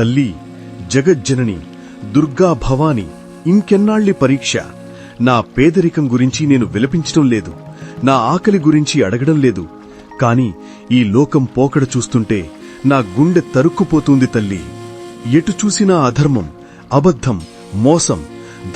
తల్లి జగజ్జనని దుర్గా భవాని ఇంకెన్నాళ్ళి పరీక్ష. నా పేదరికం గురించి నేను విలపించడం లేదు. నా ఆకలి గురించి అడగడం లేదు. కాని ఈ లోకం పోకడ చూస్తుంటే నా గుండె తరుక్కుపోతుంది తల్లి. ఎటు చూసినా అధర్మం అబద్ధం మోసం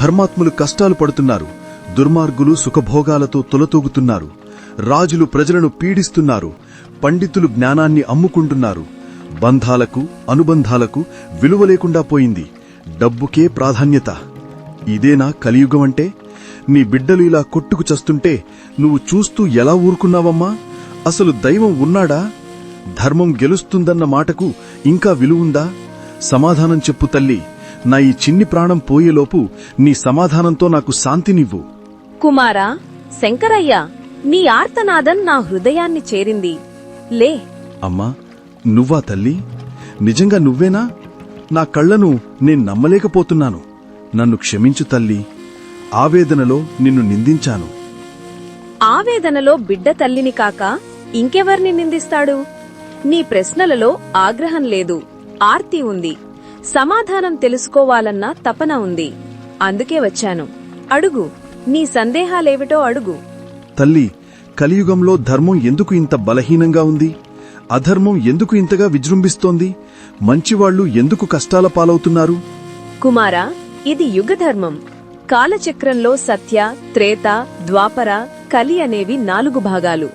ధర్మాత్ములు కష్టాలు పడుతున్నారు. దుర్మార్గులు సుఖభోగాలతో తొలతూగుతున్నారు. రాజులు ప్రజలను పీడిస్తున్నారు. పండితులు జ్ఞానాన్ని అమ్ముకుంటున్నారు. బంధాలకు అనుబంధాలకు విలువ లేకుండా పోయింది. డబ్బుకే ప్రాధాన్యత. ఇదేనా కలియుగం అంటే? నీ బిడ్డలు ఇలా కొట్టుకు చస్తుంటే నువ్వు చూస్తూ ఎలా ఊరుకున్నావమ్మా? అసలు దైవం ఉన్నాడా? ధర్మం గెలుస్తుందన్న మాటకు ఇంకా విలువుందా సమాధానం చెప్పు తల్లి. నా ఈ చిన్ని ప్రాణం పోయేలోపు నీ సమాధానంతో నాకు శాంతినివ్వు. కుమారా శంకరయ్య నీ ఆర్తనాదం నా హృదయాన్ని చేరింది. లే. అమ్మా నువ్వా తల్లి? నిజంగా నువ్వేనా? నా కళ్ళను నేను నమ్మలేకపోతున్నాను. నన్ను క్షమించు తల్లి. ఆవేదనలో నిన్ను నిందించాను. ఆవేదనలో బిడ్డ తల్లిని కాక ఇంకెవర్ని నిందిస్తాడు? నీ ప్రశ్నలలో ఆగ్రహం లేదు. ఆర్తి ఉంది. సమాధానం తెలుసుకోవాలన్న తపన ఉంది. అందుకే వచ్చాను. అడుగు. నీ సందేహాలేవిటో అడుగు. తల్లి కలియుగంలో ధర్మం ఎందుకు ఇంత బలహీనంగా ఉంది? అధర్మం ఎందుకు ఇంతగా విజృంభిస్తోంది? మంచివాళ్ళు ఎందుకు కష్టాల పాలవుతున్నారు? కుమారా ఇది యుగధర్మం. కాలచక్రంలో సత్య త్రేత ద్వాపర కలి అనేవి నాలుగు భాగాలు.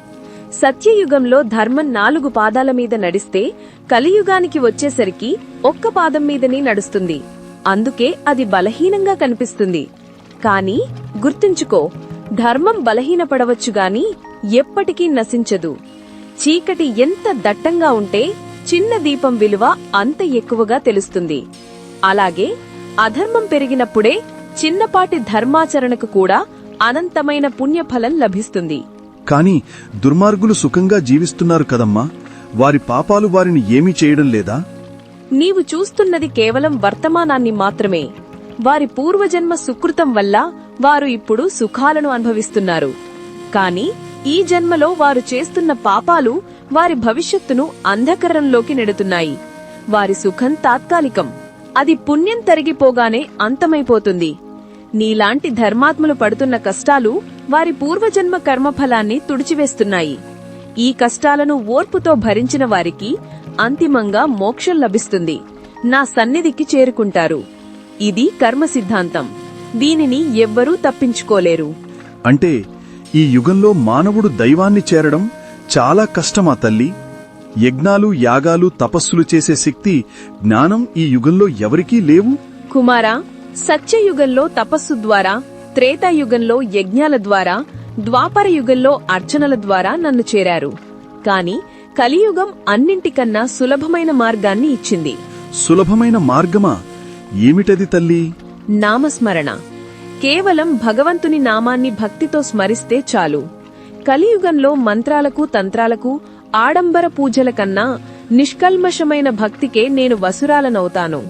సత్యయుగంలో ధర్మం నాలుగు పాదాల మీద నడిస్తే కలియుగానికి వచ్చేసరికి ఒక్క పాదం మీదనే నడుస్తుంది. అందుకే అది బలహీనంగా కనిపిస్తుంది. కాని గుర్తుంచుకో ధర్మం బలహీనపడవచ్చు గాని ఎప్పటికీ నశించదు. చీకటి ఎంత దట్టంగా ఉంటే చిన్న దీపం విలువ అంత ఎక్కువగా తెలుస్తుంది. అలాగే అధర్మం పెరిగినప్పుడే చిన్నపాటి ధర్మాచరణకు కూడా అనంతమైన పుణ్యఫలం లభిస్తుంది. కాని దుర్మార్గులు సుఖంగా జీవిస్తున్నారు కదమ్మా. వారి పాపాలు వారిని ఏమీ చేయడం లేదా? నీవు చూస్తున్నది కేవలం వర్తమానాన్ని మాత్రమే. వారి పూర్వజన్మ సుకృతం వల్ల వారు ఇప్పుడు సుఖాలను అనుభవిస్తున్నారు. కాని ఈ జన్మలో వారు చేస్తున్న పాపాలు వారి భవిష్యత్తును అంధకరంలోకి నెడుతున్నాయి. వారి సుఖం తాత్కాలికం. అది పుణ్యం తరిగిపోగానే అంతమైపోతుంది. నీలాంటి ధర్మాత్ములు పడుతున్న కష్టాలు వారి పూర్వజన్మ కర్మఫలాన్ని తుడిచివేస్తున్నాయి. ఈ కష్టాలను ఓర్పుతో భరించిన వారికి అంతిమంగా మోక్షం లభిస్తుంది. నా సన్నిధికి చేరుకుంటారు. ఇది కర్మ సిద్ధాంతం దీనిని ఎవ్వరూ తప్పించుకోలేరు. అంటే ఈ యుగంలో మానవుడు దైవాన్ని చేరడం చాలా కష్టమా తల్లి? యజ్ఞాలు యాగాలు తపస్సులు చేసే శక్తి జ్ఞానం ఈ యుగంలో ఎవరికీ లేవు? కుమారా సత్యయుగంలో తపస్సు ద్వారా త్రేతాయుగంలో యజ్ఞాల ద్వారా ద్వాపర యుగంలో అర్చనల ద్వారా నన్ను చేరారు. కాని కలియుగం అన్నింటికన్నా సులభమైన మార్గాన్ని ఇచ్చింది. సులభమైన మార్గమా? ఏమిటది తల్లి? నామస్మరణ. కేవలం భగవంతుని నామాన్ని భక్తితో స్మరిస్తే చాలు. కలియుగంలో మంత్రాలకు తంత్రాలకు ఆడంబర పూజల కన్నా నిష్కల్మషమైన భక్తికే నేను వసురాలనవుతాను.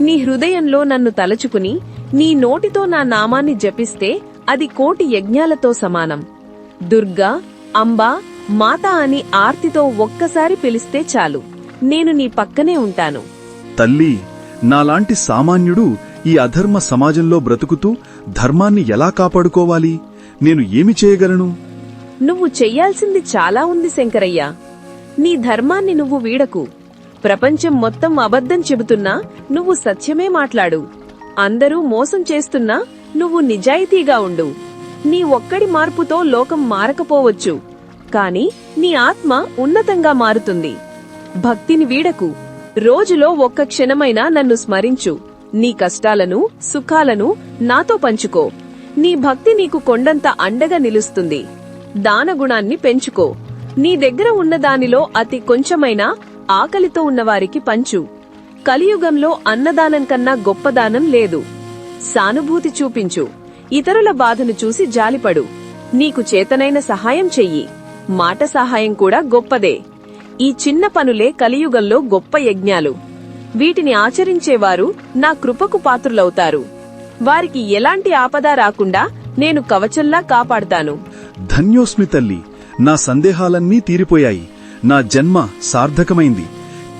నీ హృదయంలో నన్ను తలచుకుని నీ నోటితో నా నామాన్ని జపిస్తే అది కోటి యజ్ఞాలతో సమానం. దుర్గా అంబా మాత అని ఆర్తితో ఒక్కసారి పిలిస్తే చాలు. నేను నీ పక్కనే ఉంటాను. తల్లి నాలాంటి సామాన్యుడు ఈ అధర్మ సమాజంలో బ్రతుకుతూ ధర్మాన్ని ఎలా కాపాడుకోవాలి? నేను ఏమి చేయగలను? నువ్వు చెయ్యాల్సింది చాలా ఉంది శంకరయ్య. నీ ధర్మాన్ని నువ్వు వీడకు. ప్రపంచం మొత్తం అబద్ధం చెబుతున్నా నువ్వు సత్యమే మాట్లాడు. అందరూ మోసం చేస్తున్నా నువ్వు నిజాయితీగా ఉండు. నీ ఒక్కడి మార్పుతో లోకం మారకపోవచ్చు. కాని నీ ఆత్మ ఉన్నతంగా మారుతుంది. భక్తిని వీడకు. రోజులో ఒక్క క్షణమైనా నన్ను స్మరించు. నీ కష్టాలను సుఖాలను నాతో పంచుకో. నీ భక్తి నీకు కొండంత అండగా నిలుస్తుంది. దానగుణాన్ని పెంచుకో. నీ దగ్గర ఉన్న దానిలో అతి కొంచెమైన ఆకలితో ఉన్నవారికి పంచు. కలియుగంలో అన్నదానం కన్నా గొప్పదానం లేదు. సానుభూతి చూపించు. ఇతరుల బాధను చూసి జాలిపడు. నీకు చేతనైన సహాయం చెయ్యి. మాట సహాయం కూడా గొప్పదే. ఈ చిన్న పనులే కలియుగంలో గొప్ప యజ్ఞాలు. వీటిని ఆచరించేవారు నా కృపకు పాత్రులవుతారు. వారికి ఎలాంటి ఆపద రాకుండా నేను కవచంలా కాపాడతాను. ధన్యోస్మి తల్లి నా సందేహాలన్నీ తీరిపోయాయి. నా జన్మ సార్థకమైంది.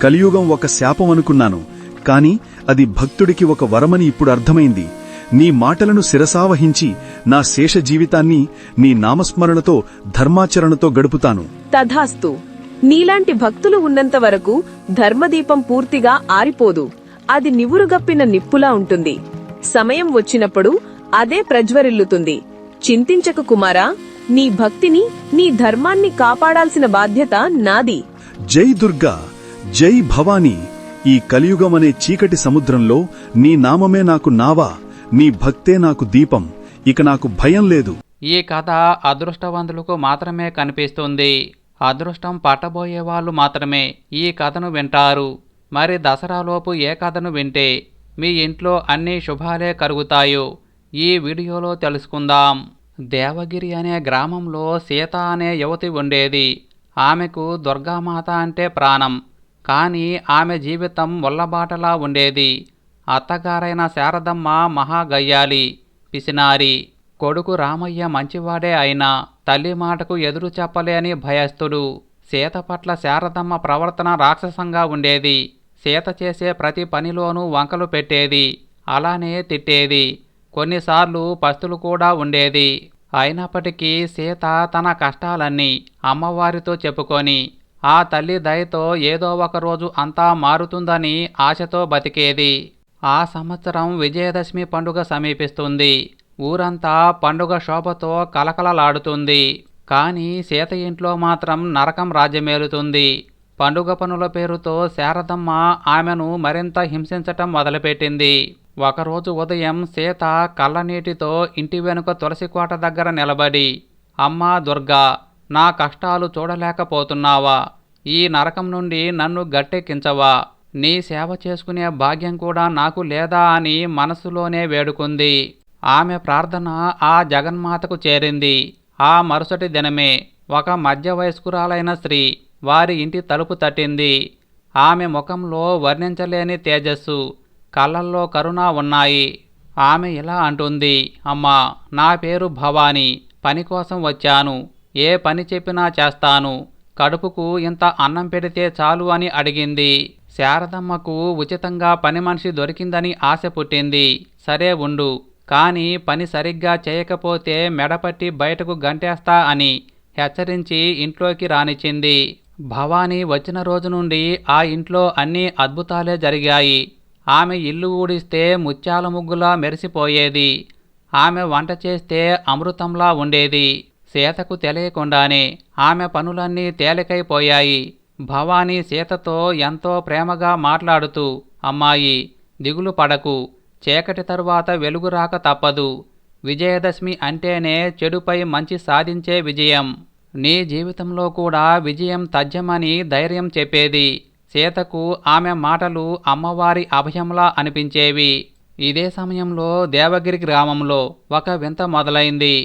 కలియుగం ఒక శాపం అనుకున్నాను. కాని అది భక్తుడికి ఒక వరమని ఇప్పుడు అర్థమైంది. నీ మాటలను శిరసావహించి నా శేష జీవితాన్ని నీ నామస్మరణతో ధర్మాచరణతో గడుపుతాను. తథాస్తు. నీలాంటి భక్తులు ఉన్నంత వరకు ధర్మదీపం పూర్తిగా ఆరిపోదు. అది నివురుగప్పిన నిప్పులా ఉంటుంది. సమయం వచ్చినప్పుడు అదే ప్రజ్వరిల్లుతుంది. చింతించకు కుమారా నీ భక్తిని నీ ధర్మాన్ని కాపాడాల్సిన బాధ్యత నాది. జై దుర్గా జై భవానీ ఈ కలియుగమనే చీకటి సముద్రంలో నీ నామమే నాకు నావా నీ భక్తే నాకు దీపం ఇక నాకు భయం లేదు. ఈ కథ అదృష్టవంతులకు మాత్రమే కనిపిస్తుంది. అదృష్టం పట్టబోయే వాళ్ళు మాత్రమే ఈ కథను వింటారు. మరి దసరాలోపు ఏ కథను వింటే మీ ఇంట్లో అన్ని శుభాలే కలుగుతాయో ఈ వీడియోలో తెలుసుకుందాం. దేవగిరి అనే గ్రామంలో సీత అనే యువతి ఉండేది. ఆమెకు దుర్గామాత అంటే ప్రాణం. కానీ ఆమె జీవితం ముల్లబాటలా ఉండేది. అత్తగారైన శారదమ్మ మహాగయ్యాలి పిసినారి. కొడుకు రామయ్య మంచివాడే అయినా తల్లి మాటకు ఎదురు చెప్పలేని భయస్థుడు. సీత పట్ల శారదమ్మ ప్రవర్తన రాక్షసంగా ఉండేది. సీత చేసే ప్రతి పనిలోనూ వంకలు పెట్టేది. అలానే తిట్టేది. కొన్నిసార్లు పస్తులు కూడా ఉండేది. అయినప్పటికీ సీత తన కష్టాలన్నీ అమ్మవారితో చెప్పుకొని ఆ తల్లి దయతో ఏదో ఒక రోజు అంతా మారుతుందని ఆశతో బతికేది. ఆ సంవత్సరం విజయదశమి పండుగ సమీపిస్తుంది. ఊరంతా పండుగ శోభతో కలకలలాడుతుంది. కానీ సీత ఇంట్లో మాత్రం నరకం రాజ్యమేలుతుంది. పండుగ పనుల పేరుతో శారదమ్మ ఆమెను మరింత హింసించటం మొదలుపెట్టింది. ఒకరోజు ఉదయం సీత కళ్ళనీటితో ఇంటి వెనుక తులసికోట దగ్గర నిలబడి అమ్మా దుర్గా నా కష్టాలు చూడలేకపోతున్నావా. ఈ నరకం నుండి నన్ను గట్టెక్కించవా. నీ సేవ చేసుకునే భాగ్యం కూడా నాకు లేదా అని మనసులోనే వేడుకుంది. ఆమె ప్రార్థన ఆ జగన్మాతకు చేరింది. ఆ మరుసటి దినమే ఒక మధ్య వయస్కురాలైన స్త్రీ వారి ఇంటి తలుపు తట్టింది. ఆమె ముఖంలో వర్ణించలేని తేజస్సు కళ్ళల్లో కరుణ ఉన్నాయి. ఆమె ఇలా అంటుంది అమ్మా నా పేరు భవానీ పని కోసం వచ్చాను. ఏ పని చెప్పినా చేస్తాను. కడుపుకు ఇంత అన్నం పెడితే చాలు అని అడిగింది. శారదమ్మకు ఉచితంగా పని మనిషి దొరికిందని ఆశ పుట్టింది. సరే ఉండు. కానీ పని సరిగ్గా చేయకపోతే మెడపట్టి బయటకు గంటేస్తా అని హెచ్చరించి ఇంట్లోకి రానిచ్చింది. భవానీ వచ్చిన రోజు నుండి ఆ ఇంట్లో అన్ని అద్భుతాలే జరిగాయి. ఆమె ఇల్లు ఊడిస్తే ముత్యాల ముగ్గులా మెరిసిపోయేది. ఆమె వంట చేస్తే అమృతంలా ఉండేది. సీతకు తెలియకుండానే ఆమె పనులన్నీ తేలికైపోయాయి. భవానీ సీతతో ఎంతో ప్రేమగా మాట్లాడుతూ అమ్మాయి దిగులు పడకు. చీకటి తరువాత వెలుగు రాక తప్పదు. విజయదశమి అంటేనే చెడుపై మంచి సాధించే విజయం. నీ జీవితంలో కూడా విజయం తథ్యమని ధైర్యం చెప్పేది. సీతకు ఆమె మాటలు అమ్మవారి అభయంలా అనిపించేవి. ఇదే సమయంలో దేవగిరి గ్రామంలో ఒక వింత మొదలైంది.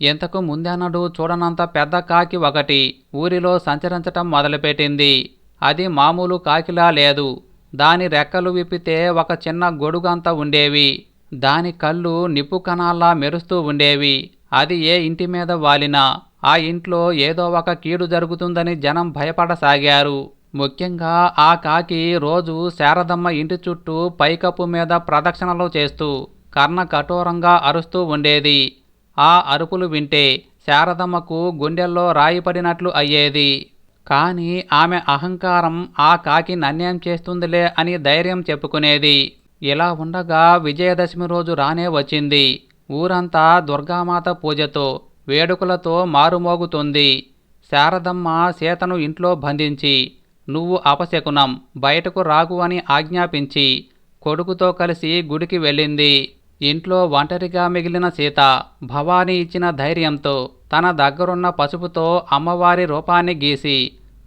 ఇంతకు ముందెన్నడూ చూడనంత పెద్ద కాకి ఒకటి ఊరిలో సంచరించటం మొదలుపెట్టింది. అది మామూలు కాకిలా లేదు. దాని రెక్కలు విప్పితే ఒక చిన్న గొడుగంత ఉండేవి. దాని కళ్ళు నిప్పు కణాల్లా మెరుస్తూ ఉండేవి. అది ఏ ఇంటి మీద వాలినా ఆ ఇంట్లో ఏదో ఒక కీడు జరుగుతుందని జనం భయపడసాగారు. ముఖ్యంగా ఆ కాకి రోజు శారదమ్మ ఇంటి చుట్టూ పైకప్పు మీద ప్రదక్షిణలు చేస్తూ కర్ణ కఠోరంగా అరుస్తూ ఉండేది. ఆ అరుపులు వింటే శారదమ్మకు గుండెల్లో రాయిపడినట్లు అయ్యేది. కానీ ఆమె అహంకారం ఆ కాకి నన్యం చేస్తుందిలే అని ధైర్యం చెప్పుకునేది. ఇలా ఉండగా విజయదశమి రోజు రానే వచ్చింది. ఊరంతా దుర్గామాత పూజతో వేడుకలతో మారుమోగుతుంది. శారదమ్మ సీతను ఇంట్లో బంధించి నువ్వు అపశకునం బయటకు రాకు అని ఆజ్ఞాపించి కొడుకుతో కలిసి గుడికి వెళ్ళింది. ఇంట్లో ఒంటరిగా మిగిలిన సీత భవానీ ఇచ్చిన ధైర్యంతో తన దగ్గరున్న పసుపుతో అమ్మవారి రూపాన్ని గీసి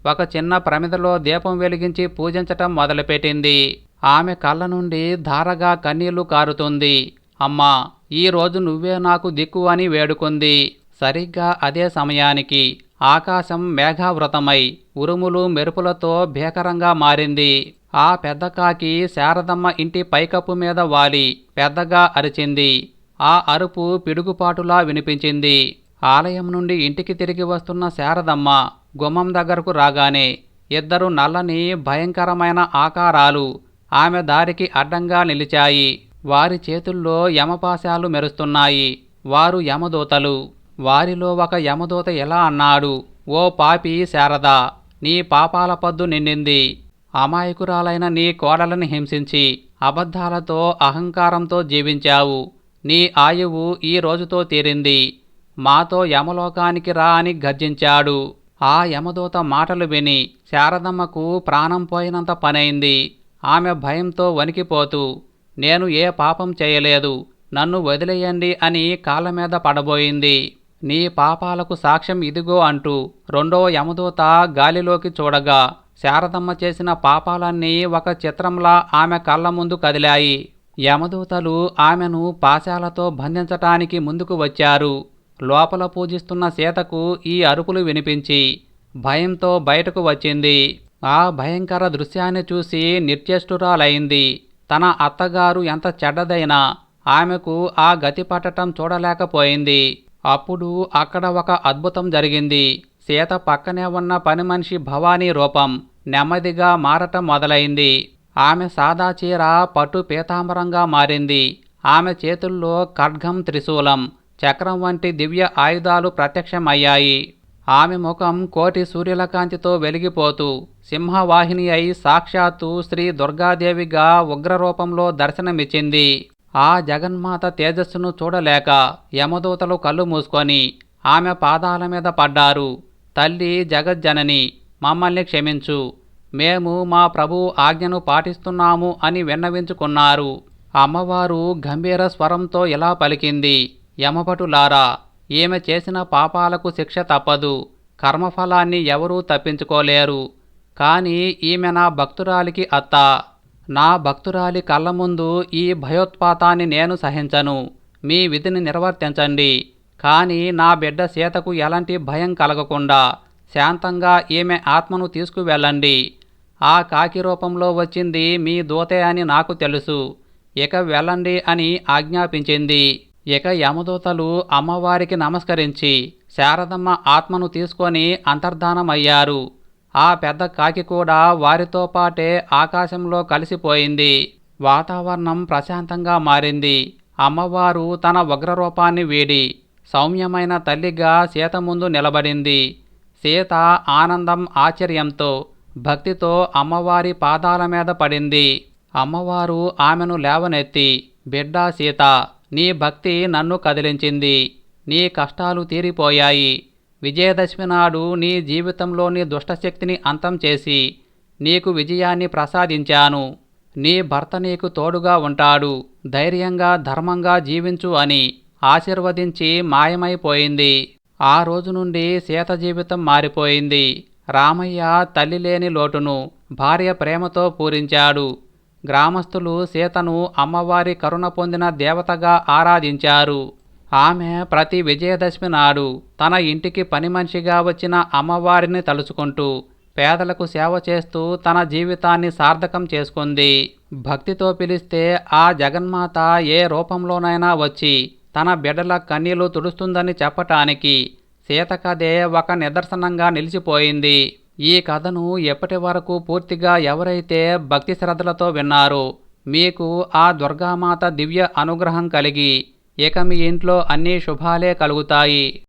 ఒక చిన్న ప్రమిదలో దీపం వెలిగించి పూజించటం మొదలుపెట్టింది. ఆమె కళ్ళ నుండి ధారగా కన్నీళ్ళు కారుతుంది. అమ్మా ఈ రోజు నువ్వే నాకు దిక్కు అని వేడుకుంది. సరిగ్గా అదే సమయానికి ఆకాశం మేఘావృతమై ఉరుములు మెరుపులతో భీకరంగా మారింది. ఆ పెద్ద కాకి శారదమ్మ ఇంటి పైకప్పు మీద వాలి పెద్దగా అరిచింది. ఆ అరుపు పిడుగుపాటులా వినిపించింది. ఆలయం నుండి ఇంటికి తిరిగి వస్తున్న శారదమ్మ గుమ్మం దగ్గరకు రాగానే ఇద్దరు నల్లని భయంకరమైన ఆకారాలు ఆమె దారికి అడ్డంగా నిలిచాయి. వారి చేతుల్లో యమపాశాలు మెరుస్తున్నాయి. వారు యమదూతలు. వారిలో ఒక యమదూత ఎలా అన్నాడు? ఓ పాపి శారద నీ పాపాల పద్దు నిండింది. అమాయకురాలైన నీ కోడలను హింసించి అబద్ధాలతో అహంకారంతో జీవించావు. నీ ఆయువు ఈ రోజుతో తీరింది. మాతో యమలోకానికి రా అని గర్జించాడు. ఆ యమదూత మాటలు విని శారదమ్మకు ప్రాణం పోయినంత పనైంది. ఆమె భయంతో వణికిపోతూ నేను ఏ పాపం చేయలేదు నన్ను వదిలేయండి అని కాళ్ళ మీద పడబోయింది. నీ పాపాలకు సాక్ష్యం ఇదిగో అంటూ రెండో యమదూత గాలిలోకి చూడగా శారదమ్మ చేసిన పాపాలన్నీ ఒక చిత్రంలా ఆమె కళ్ళ ముందు కదిలాయి. యమదూతలు ఆమెను పాశాలతో బంధించటానికి ముందుకు వచ్చారు. లోపల పూజిస్తున్న సీతకు ఈ అరుపులు వినిపించి భయంతో బయటకు వచ్చింది. ఆ భయంకర దృశ్యాన్ని చూసి నిర్చేష్టురాలైంది తన అత్తగారు ఎంత చెడ్డదైనా ఆమెకు ఆ గతి పట్టటం చూడలేకపోయింది. అప్పుడు అక్కడ ఒక అద్భుతం జరిగింది. సీత పక్కనే ఉన్న పని మనిషి భవానీ రూపం నెమ్మదిగా మారటం మొదలైంది. ఆమె సాదా చీర పట్టు పీతాంబరంగా మారింది. ఆమె చేతుల్లో ఖడ్గం త్రిశూలం చక్రం వంటి దివ్య ఆయుధాలు ప్రత్యక్షమయ్యాయి. ఆమె ముఖం కోటి సూర్యులకాంతితో వెలిగిపోతూ సింహవాహిని అయి సాక్షాత్తు శ్రీ దుర్గాదేవిగా ఉగ్రరూపంలో దర్శనమిచ్చింది. ఆ జగన్మాత తేజస్సును చూడలేక యమదూతలు కళ్ళు మూసుకొని ఆమె పాదాల మీద పడ్డారు. తల్లి జగజ్జనని మమ్మల్ని క్షమించు. మేము మా ప్రభు ఆజ్ఞను పాటిస్తున్నాము అని విన్నవించుకున్నారు. అమ్మవారు గంభీర స్వరంతో ఇలా పలికింది. యమభటులారా ఈమె చేసిన పాపాలకు శిక్ష తప్పదు. కర్మఫలాన్ని ఎవరూ తప్పించుకోలేరు. కానీ ఈమె నా భక్తురాలికి అత్త. నా భక్తురాలి కళ్ళ ముందు ఈ భయోత్పాతాన్ని నేను సహించను. మీ విధిని నిర్వర్తించండి. కానీ నా బిడ్డ సీతకు ఎలాంటి భయం కలగకుండా శాంతంగా ఈమె ఆత్మను తీసుకువెళ్ళండి. ఆ కాకి రూపంలో వచ్చింది మీ దూతే అని నాకు తెలుసు. ఇక వెళ్ళండి అని ఆజ్ఞాపించింది. ఇక యమదూతలు అమ్మవారికి నమస్కరించి శారదమ్మ ఆత్మను తీసుకొని అంతర్ధానమయ్యారు. ఆ పెద్ద కాకి కూడా వారితో పాటే ఆకాశంలో కలిసిపోయింది. వాతావరణం ప్రశాంతంగా మారింది. అమ్మవారు తన ఉగ్రరూపాన్ని వీడి సౌమ్యమైన తల్లిగా సీత ముందు నిలబడింది. సీత ఆనందం ఆశ్చర్యంతో భక్తితో అమ్మవారి పాదాల మీద పడింది. అమ్మవారు ఆమెను లేవనెత్తి బిడ్డా సీత నీ భక్తి నన్ను కదిలించింది. నీ కష్టాలు తీరిపోయాయి. విజయదశమి నాడు నీ జీవితంలోని దుష్టశక్తిని అంతం చేసి నీకు విజయాన్ని ప్రసాదించాను. నీ భర్త నీకు తోడుగా ఉంటాడు. ధైర్యంగా ధర్మంగా జీవించు అని ఆశీర్వదించి మాయమైపోయింది. ఆ రోజు నుండి సీత జీవితం మారిపోయింది. రామయ్య తల్లి లేని లోటును భార్య ప్రేమతో పూరించాడు. గ్రామస్తులు సీతను అమ్మవారి కరుణ పొందిన దేవతగా ఆరాధించారు. ఆమె ప్రతి విజయదశమి నాడు తన ఇంటికి పని మనిషిగా వచ్చిన అమ్మవారిని తలుచుకుంటూ పేదలకు సేవ చేస్తూ తన జీవితాన్ని సార్థకం చేసుకుంది. భక్తితో పిలిస్తే ఆ జగన్మాత ఏ రూపంలోనైనా వచ్చి తన బిడ్డల కన్నీళ్ళు తుడుస్తుందని చెప్పటానికి సీత కథే ఒక నిదర్శనంగా నిలిచిపోయింది. ఈ కథను ఎప్పటి వరకు పూర్తిగా ఎవరైతే భక్తి శ్రద్ధలతో విన్నారో మీకు ఆ దుర్గామాత దివ్య అనుగ్రహం కలిగి ఇక మీ ఇంట్లో అన్ని శుభాలే కలుగుతాయి.